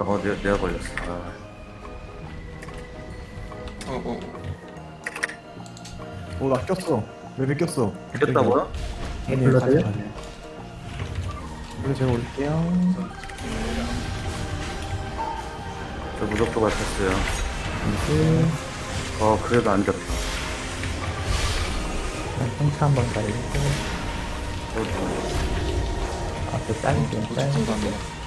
어 잠깐만 내가, 내가 걸렸어. 아, 어, 어. 어 나 꼈어. 레벨 꼈어? 네 불러줘요? 가자 가자 이거 제가 올릴게요. 저 무적도 밟혔어요. 어 그래도 안 겼다. 홍차 한번 가리고. 저도 앞에 딸게요 딸 무슨 안 돼. 엉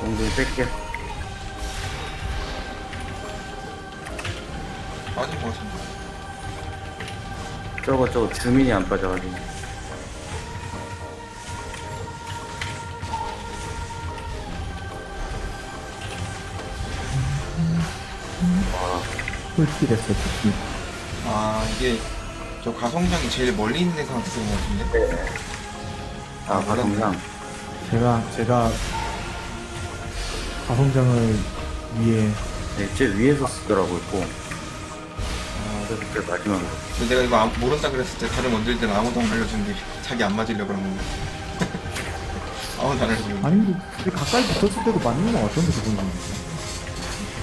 덩이 뺄게. 빠진 거 같은데. 저거 저거 주민이 안 빠져가지고. 됐어 풀키 아, 이게 저 가성장이 제일 멀리 있는 애상한테 쓰는 거 같은데? 아 가성상 제가 제가 가성장을 위해 네, 제 위에서 쓰더라고 있고 아, 그래서 제일 마지막으로 근데 내가 이거 안- 모른다 그랬을 때 다른 원딜들은 아무도 안 알려주는데 자기 안 맞으려고 그러는데. 아무도 안 알려주는데. 아니 근데 가까이 붙었을 때도 맞는 거 같던데 그분은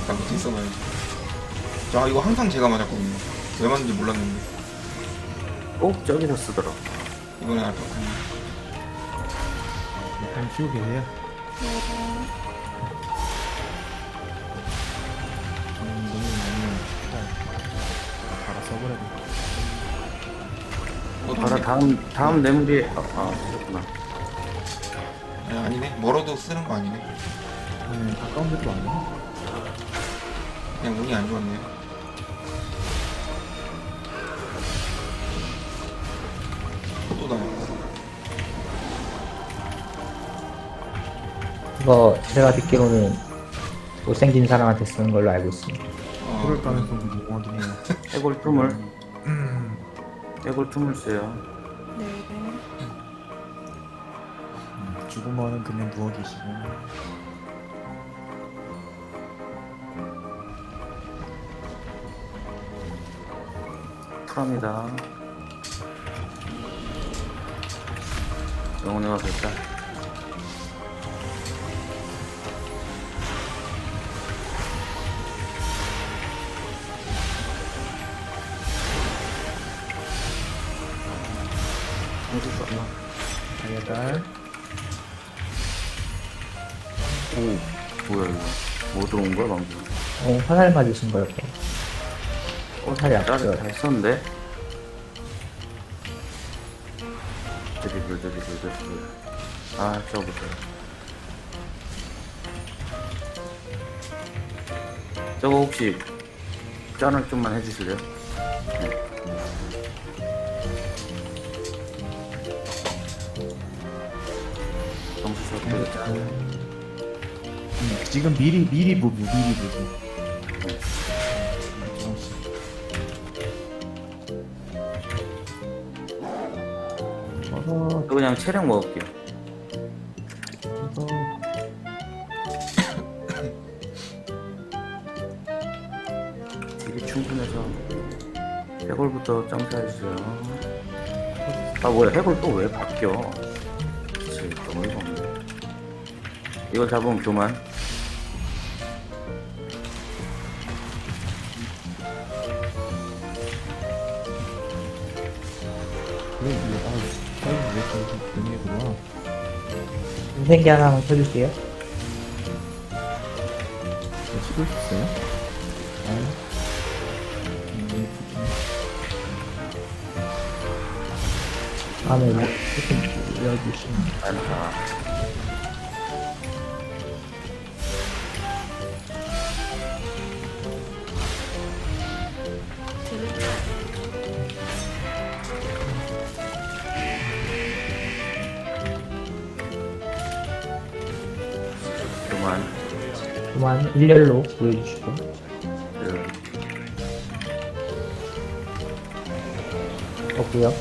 나 밑에 있어봐야지. 자, 이거 항상 제가 맞았거든요. 왜 맞는지 몰랐는데. 꼭 저기서 쓰더라고 이번에 알았거든요. 일단 키우고 계세요 음, 너무 많이 써버려야 어, 다음 다음 내물이 아, 아 그렇구나 아, 아니네. 멀어도 쓰는 거 아니네. 네, 가까운 데도 아니야 그냥 운이 안 좋았네. 이거 제가 듣기로는 못생긴 사람한테 쓰는 걸로 알고 있습니다. 어, 그럴 가능성도 무궁하긴 해요 해골 음, 해골 tum을 써요. 네. 음, 죽으면은 그냥 누워 계시고. 풀합니다. 영혼의 화살자 한 달려달 오 뭐야 이거. 뭐 들어온 거야 방금? 어 화살 맞으신 거예요 화살이 나를 아프죠? 다 했었는데? 드리블 드리블 드리블. 아 저거부터. 저거 혹시 짠을 좀만 해주실래요? 네. 음, 지금 미리 미리 부부 미리 부부. 어, 저 그냥 체력 먹을게요. 이거 딜이 충분해서 해골부터 점사해주세요. 아 뭐야 해골 또 왜 바뀌어 이거 잡으면 교만 왜 이게 아 사이즈 왜 저렇게 되는 게 들어와 인생기 하나만 켜줄게요 저 치고 있었어요? 아 음, 다음에 뭐 조금 올려주시면 많다 드 일렬로 보여주시고 없고요?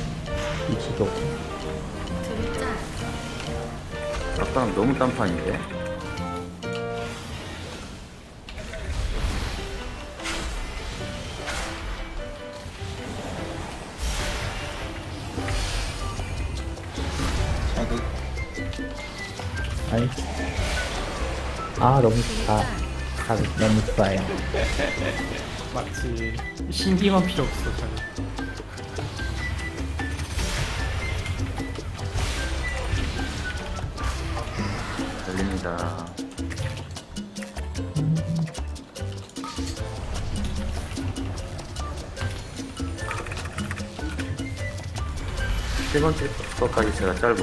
위치도 없고 아까랑 너무 딴판인데? 아니. 아 너무 좋다. 아, 너무 좋아요. 마치 신기만 필요 없어 저는 열립니다. 세 번째 거까지 제가 짧을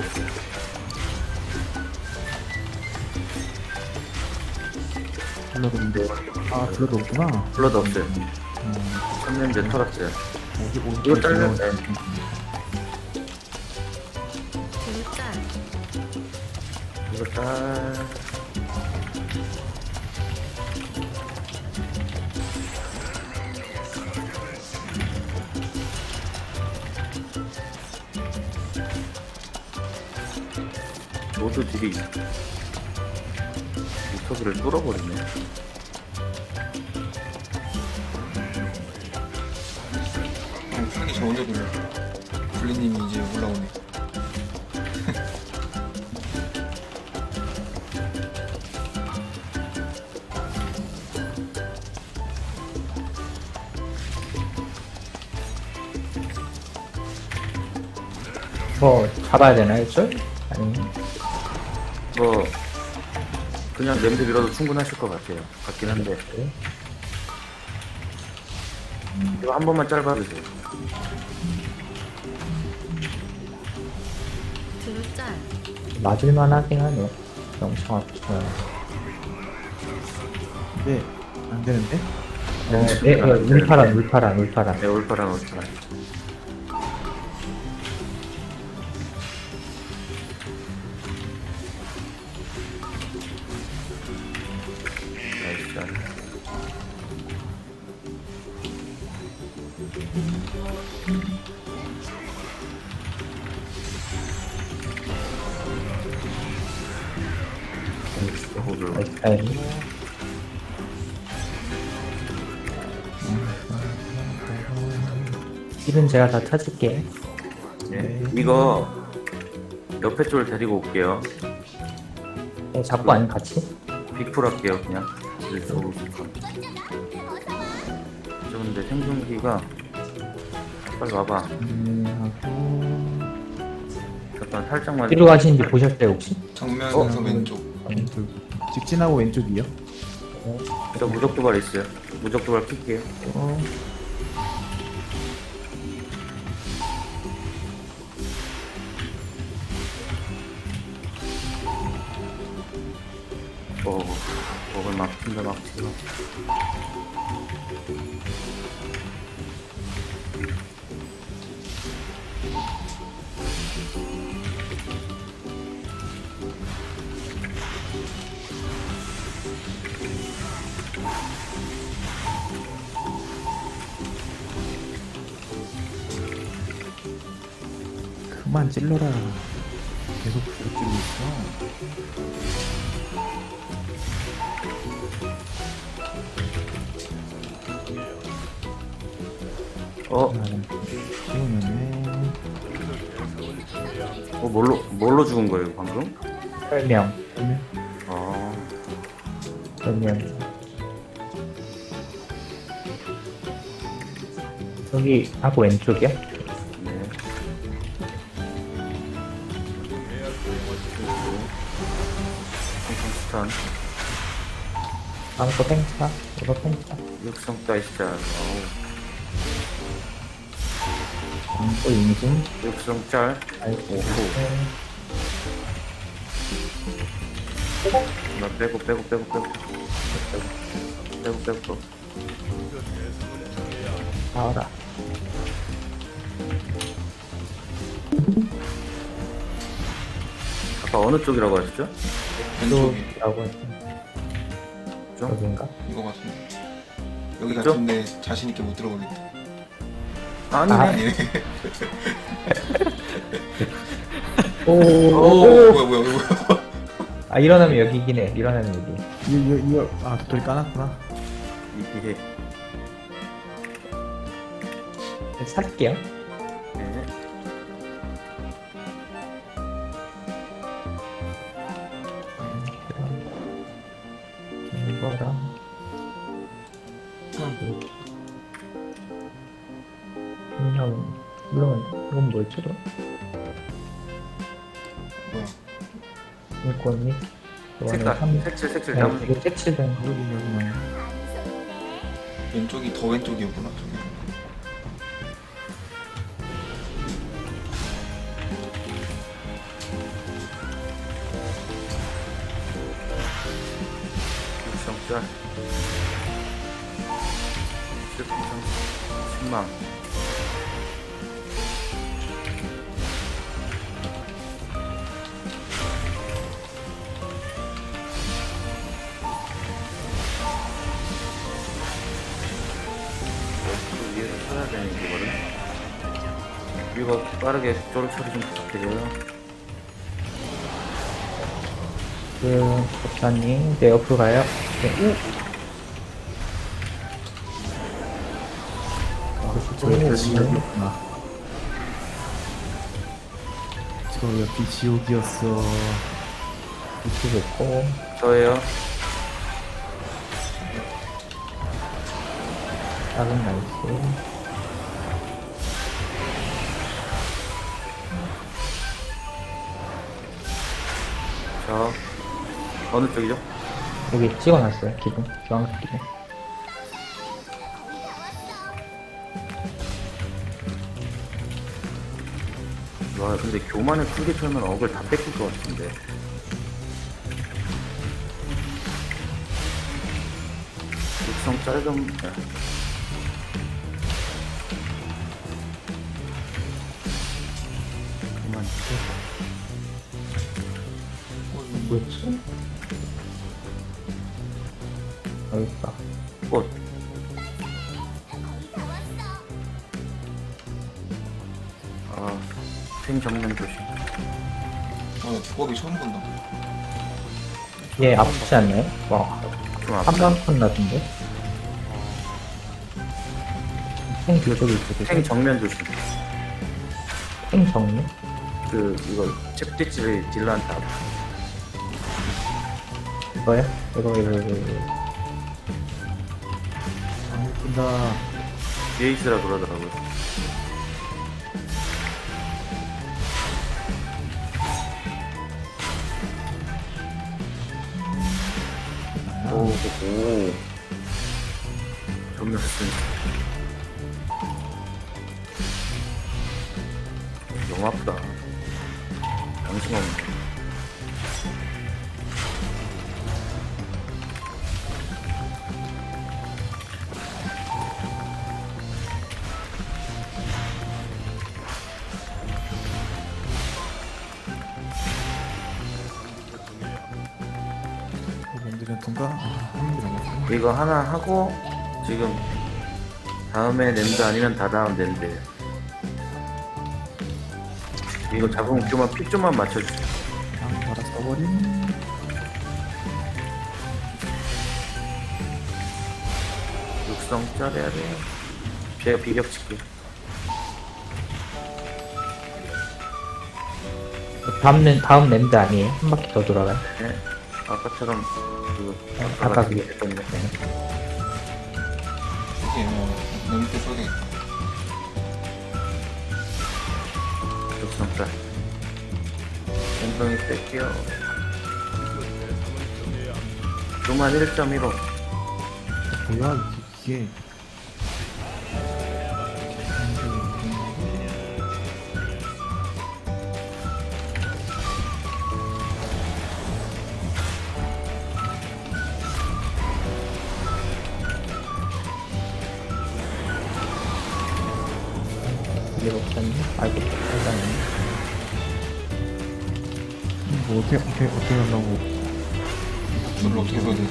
블러드 인데 아 블러드 없구나 블러드 없어요. 음, 천년제. 어디 어디 이거 잘라야. 돼. 들짤 이거 딱 모두 딜이 유튜브를 뚫어버리네 어, 저 언제 돌려? 블리님이 이제 올라오네. 뭐, 잡아야 되나요, 저? 아니, 뭐 그냥 냄새 밀어도 충분하실 것 같아요 같긴 한데 이거 한 번만 짧아주세요 들짤 맞을만 하긴 하네. 너무 정확해요. 네, 안 되는데? 어, 네, 어, 울파란, 울파란, 울파란. 네 올파랑 올파랑 호들 타임. 힐은 제가 다 찾을게요. 네. 이거 옆에 쪽을 데리고 올게요 어, 잡고 아니 같이? 빅풀 할게요 그냥 저 근데 생존기가 빨리 와봐 음, 하고. 잠깐 살짝만 뒤로 가시는지 보셨어요, 혹시? 정면에서 왼쪽. 왼쪽 직진하고 왼쪽 이요? 저 무적 도발 있어요. 무적 도발 킬게요. 어, 어 먹을 막 튄다 막 그만 찔러라 계속 찔고 있어 어? 키우면은 어 뭘로 뭘로 죽은 거예요 방금? 설명, 아 설명. 여기 하고 왼쪽이요? 스탄 거 팽차, 이거 팽차. 육성 다이스자 어우 또 인증. 육성 짤 아이고, 나 빼고 빼고 빼고 빼고. 빼고 빼고 빼고. 나와라. 아까 어느 쪽이라고 하셨죠? 왼쪽이 또라고 했죠. 좀? 여긴가? 이거 같은데. 여기 이쪽? 같은데 자신 있게 못 들어가겠다. 아니네 아니네. 오, 오, 오, 뭐야 뭐야 뭐야. 아, 일어나면 여기긴 해. 일어나면 여기. 이거 이거 이거 아 도토리 까놨구나 이게 살게요. 죽어라. 그냥 물론 이건? 너? 뭐야? 이거 언니? 색깔 색칠 색칠 네, 색칠된 거. 왼쪽이 더 왼쪽이었구나 저 이거 빠르게 쪼를 처리 좀 부탁드려요. 그, 법사님, 네, 옆으로 가요. 네, 저 옆에 지옥이었구나. 저 옆이 지옥이었어. 이쪽에 있고, 저예요. 작은 나이 어느 쪽이죠? 여기 찍어놨어요, 기둥. 주황색 기둥. 와 근데 교만을 크게 털면 억을 다 뺏길 것 같은데 육성 짧은 그만 뭐였지? 있다. 꽃 아, 생 정면 조심. 어, 나 두꺼비 처음 본다. 얘 아프지 않나요? 와, 좀 아파. 한방 컷 나던데? 생 뒤쪽에 있거든. 생 정면 조심. 생 정리? 그, 이거, 잽디치를 딜러한테 아파. 이거요? 이거, 이거, 이거, 이거. 뒤에 있으라 그러더라고요. 오, 오. 정면 쓴. 너무 아프다. 없 한개 남았어 이거 하나 하고, 지금, 다음에 랜드 아니면 다다음 랜드. 이거 잡으면 그만 피 좀만 맞춰주세요. 아, 바라 써버린 육성 짜려야 돼요. 제가 비격 칠게요. 다음, 랜, 다음 랜드 아니에요? 한 바퀴 더 돌아가요? 네. 아까처럼 그 아까 그게. 했던데. 이게 뭐, 내 밑에 육성 짤. 엉덩이 뺄게요. 조만 1.15. 뭐야 이게 아이고, 일단은. 뭐 어떻게 어떻게 어떻게 하려고 술로 어떻게 써야 되지?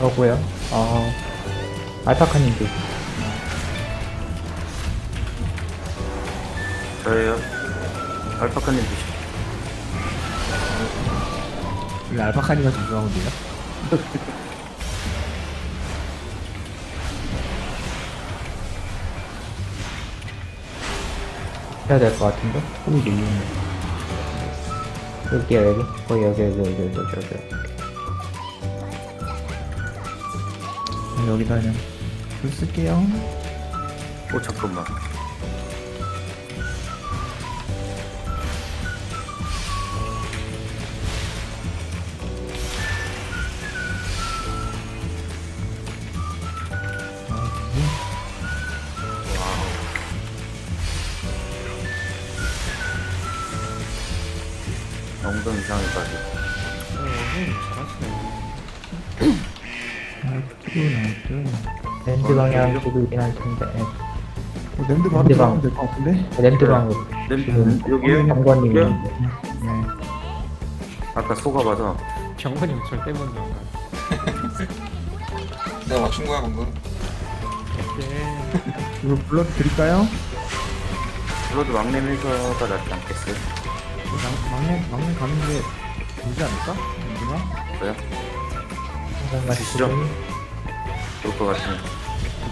저고요. 어, 알파카님도 저예요. 알파카님. 왜 알파카니가 중요한 건데요? 해야 될 것 같은데? 소리 놀리네 여기야 여기 거기 여기 여기 여기 여기 여기 여기 여기다 그냥 불 쓸게요. 오 잠깐만. 쪽이긴 할 텐데 예. 어, 랜드 바로 랜드 방. 들어가면 될 것 같은데? 랜드 방으로 음, 여기요? 장관님 여기요? 있는데 네. 아까 속아봐서 병건님 절대 못 나가. 내가 맞춘 거야 방금 네. 이거 불러도 드릴까요? 블러드 막내 밀서가 낫지 않겠어요? 막- 막내 막내 가는 게 되지 않을까? 누나? 그래요? 주시죠. 같이 좋을 것 같으면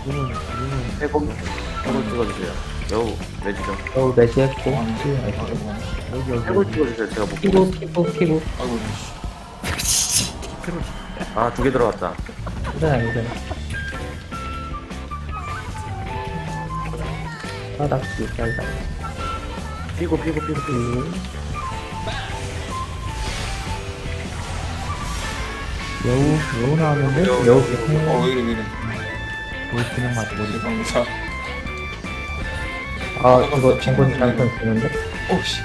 이거는 이거는 해골 해골 찍어주세요. 여우 매주죠. 겨우 매지했고 여기 여기 해골 찍어주세요. 제가 못 피고 보고. 피고 피고 아이고 아두 개 들어갔다. 이건 아니잖아 바닥기 잘다 피고 피고 피고 피고. 여우 여우 나왔는데 여우 여우 어 왜 이래 왜 이래 뭘 그냥 맞아 버리. 대방사 아 이거 장군 장군 쓰는데 오씨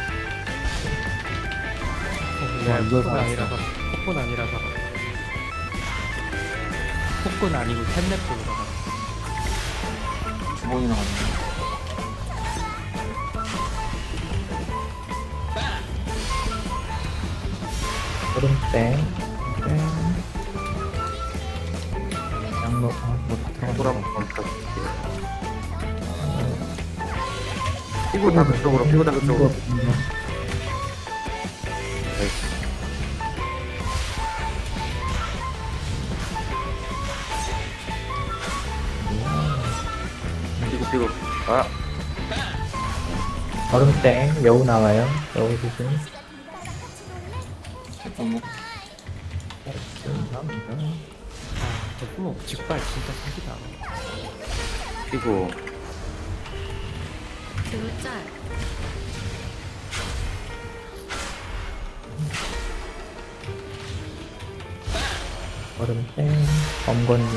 내가 이거 폭군 나왔어. 아니라서. 폭군 아니라서. 폭군 아니고 캔넷으로 두 번이나 갔네 오른땡 들어갔다. 한번 펴줄게요. 피고 다 그쪽으로 피고 다 그쪽으로. 피고 피고. 아 얼음땡 여우 나와요 여우 조심 대포목 아, 대포목 직발 진짜 사기다. 피고. 드루짤 얼음땡 검건님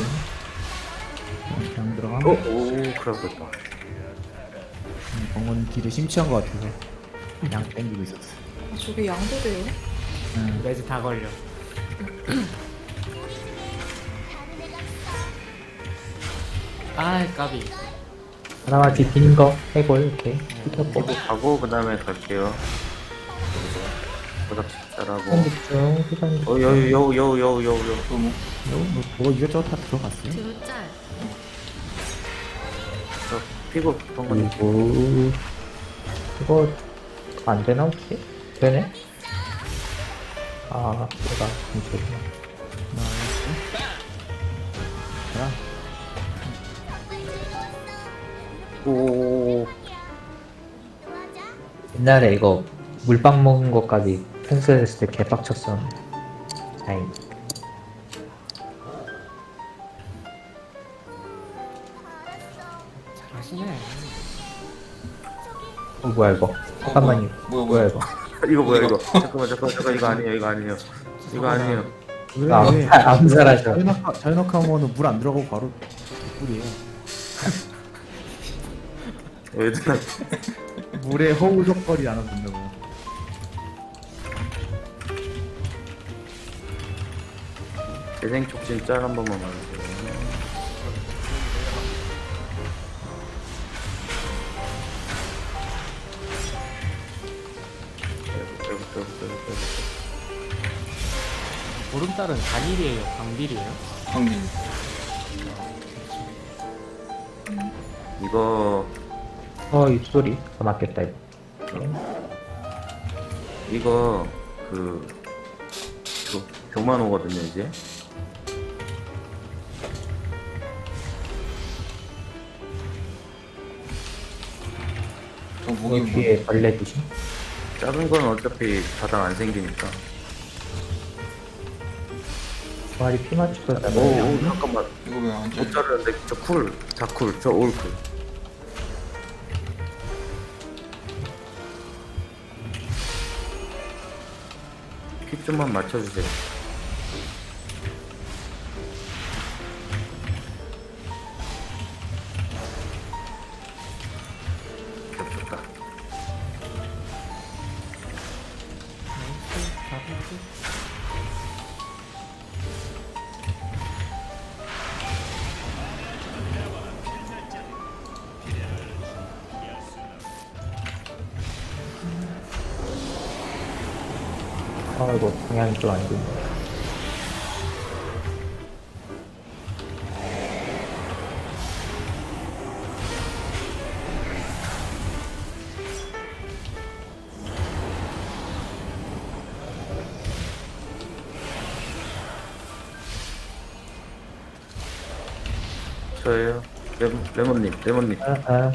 그냥 들어가. 오, 오 큰일 났다. 병원 길에 심취한 것 같아서 양 땡기고 있었어. 아, 저게 양도돼요? 응. 매즈 다 걸려. 아, 까비. 하나만 비비는 거 해골 이렇게 삐졌고 피고 가고 그 다음에 갈게요. 보답 잘하고. 집중 후방 어 여우 여우 여우 여우 여우 여우. 대포목 여우 뭐 이것저것 다 들어갔어요. 드루짤 저 피고 병원이 그리고 이거 안 되나 혹시? 되네? 아 내가 이쪽이구 오. 옛날에 이거 물빵 먹은 것까지 펜스했을 때 개빡쳤었는데 다행 잘하시네. 어 뭐야 이거 잠깐만요 뭐야, 뭐야 이거 이거 뭐야 이거? 잠깐만 잠깐만 잠깐 이거 아니에요 이거 아니에요. 이거 아니에요. 왜나 왜? 암- 암살하셔 자연낙하 자연낙하면은 물 안 들어가고 바로 뿌리에요. 얘들아 물에 허우적거리 안 한다고. 재생 촉진 짤한 번만 말해주세요. 빼고 빼고 빼고 빼고 빼고. 보름달은 단일이에요? 강딜이에요? 황님 이거 어 입소리 더 맞겠다 이거 이거 그 교, 교만 오거든요 이제. 저 목이 뭐 뒤에 벌레 조심 작은 건 어차피 바닥 안 생기니까. 말이 피 맞추고 오, 오 잠깐만. 이거 왜 안못 잘려? 자르는데 저 쿨, 자쿨, 저 올쿨. 피 좀만 맞춰주세요. 안 좋네 저예요. 레몬, 레몬님, 레몬님. 아, 아.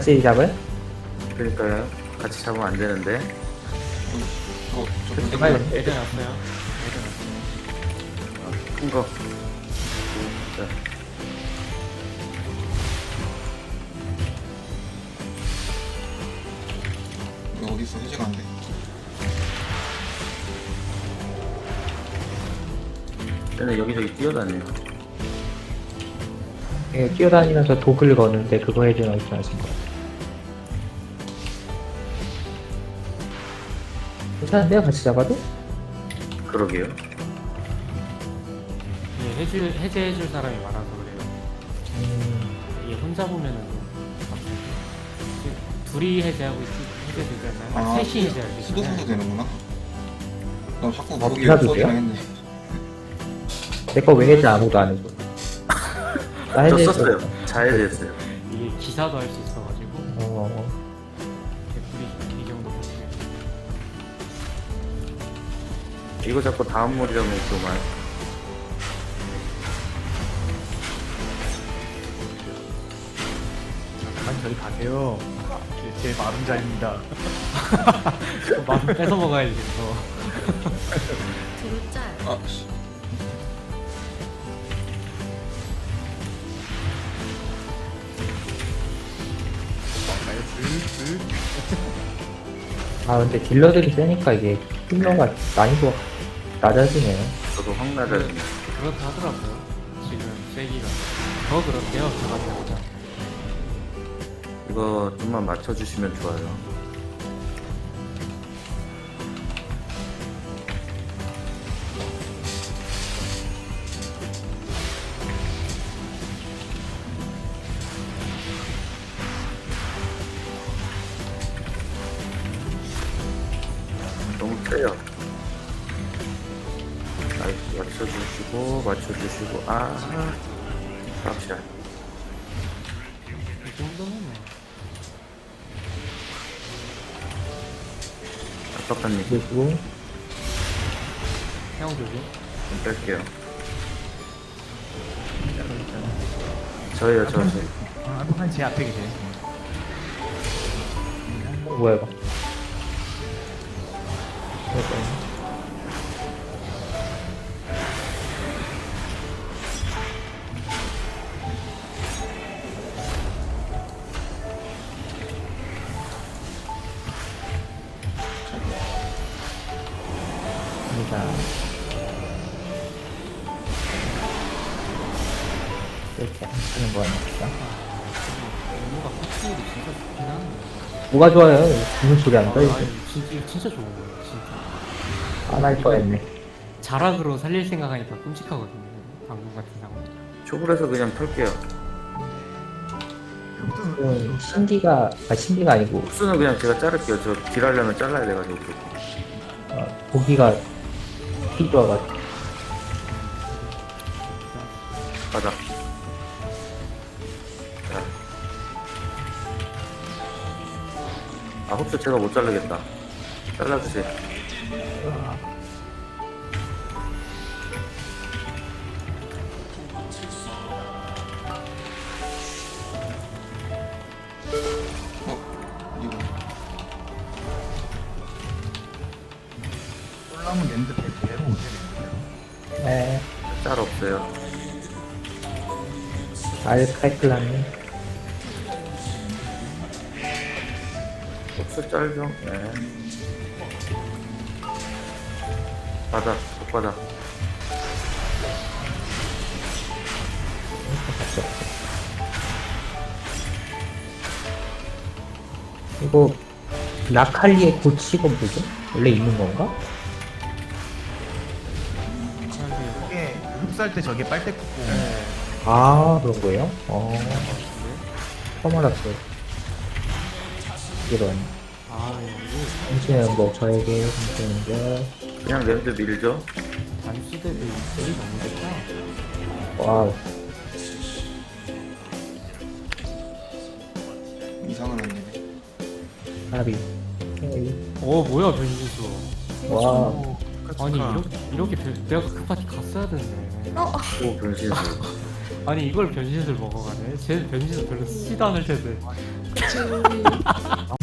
같이 잡을? 그러니까요. 같이 잡으면 안 되는데. 이거 저 근데 빨리. 애들 왔어요 큰 거. 자, 이거 어디 있어? 해제가 안 돼. 얘는 여기저기 뛰어다녀요. 예, 뛰어다니면서 독을 거는데 그거 해주는 있지 않습니 괜찮은데요? 같이 잡아도? 그러게요. 이게 해줄, 해제해줄 사람이 많아서 그래요 음, 이게 혼자 보면은 좀 갑자기 지금 둘이 해제하고 있지 해제되잖아요 아, 셋이 해제할 수도 때 수도 되는구나. 난 자꾸 아, 거기 돼요? 했네. 내거 왜 해제 아무도 안 해줘? 나 저 해제했어. 썼어요. 자해제했어요. 이게 기사도 할 수 있어가지고 어, 이거 자꾸 다음 몰이라면 그만. 잠깐 저리 가세요. 제, 제 마름자입니다. 맛 뺏어 먹어야겠어 드루 짤 아, 씨. 가요 슬슬. 아 근데 딜러들이 세니까 이게 힐러가 난이도가 낮아지네요. 저도 확 나가요. 그렇다 하더라고요 지금 세기가 더 그렇대요 저한테보다 이거 좀만 맞춰주시면 좋아요. 주시고 맞춰 주시고 아 빡샷 이 정도면 뭐 아빠님 그리고 형 조심 좀 뺄게요. 저예요 저. 저. 아, 한번 제 앞에 계세요. 어, 뭐야? 이거 하는 거 아닙니까? 확실히 진짜 좋긴 하네 뭐가 좋아요? 무슨 소리 한다 아, 이거? 이거 진짜, 이거 진짜 좋은 거예요 진짜 안할 뻔했네. 자락으로 살릴 생각하니까 끔찍하거든요 방금 같은 상황 초불에서 그냥 털게요. 음, 신기가 아 신기가 아니고 흡수는 그냥 제가 자를게요. 저 딜하려면 잘라야 돼가지고. 어, 고기가 필요하가 바닥. 자. 아, 흡수 제가 못 자르겠다. 잘라주세요. 콜라면 랜드 오세요. 네. 짤 없어요. 알칼클라님 흡수 짤 좀. 네. 바닥, 혓바닥. 이거 라칼리의 고치가 뭐죠? 원래 있는 건가? 이게 흡수할 때 저게 빨대 꽂고 아 그런 거예요? 어 처음 알았어요 이런 아 이거 당신은 뭐 저에게 당신인데 그냥 랜드 밀죠. 단수대도 일이 너무 좋다. 와우 이상은 아니네 하비 오케이. 어 뭐야 변신수. 와 아니 이렇게 이렇게 변- 내가 그 파티 갔어야 됐네. 어, 오, 변신수. 아니 이걸 변신술 먹어가네. 쟤 변신술 별로 쓰지도 않을 텐데. 그치.